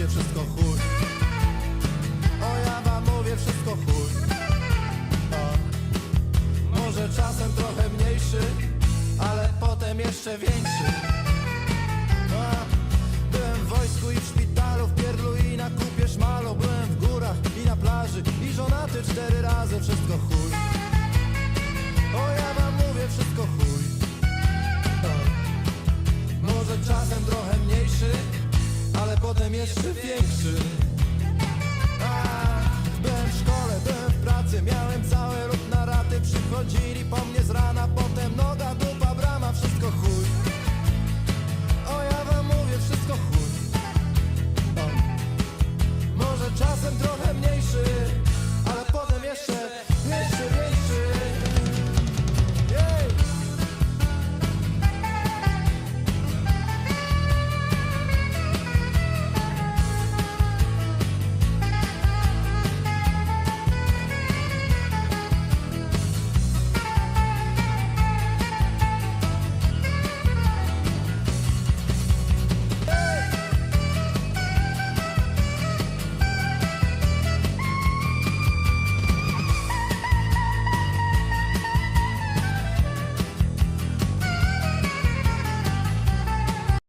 mieście wszystko chuj. O ja wam mówię wszystko chuj. O. Może czasem trochę mniejszy Ale potem jeszcze większy. A, Byłem w wojsku i w szpitalu W pierdlu i na kupie szmalu. Byłem w górach i na plaży I żonaty cztery razy. Wszystko chuj. O ja wam jeszcze większy. A, Byłem w szkole, byłem w pracy Miałem cały rok na raty Przychodzili po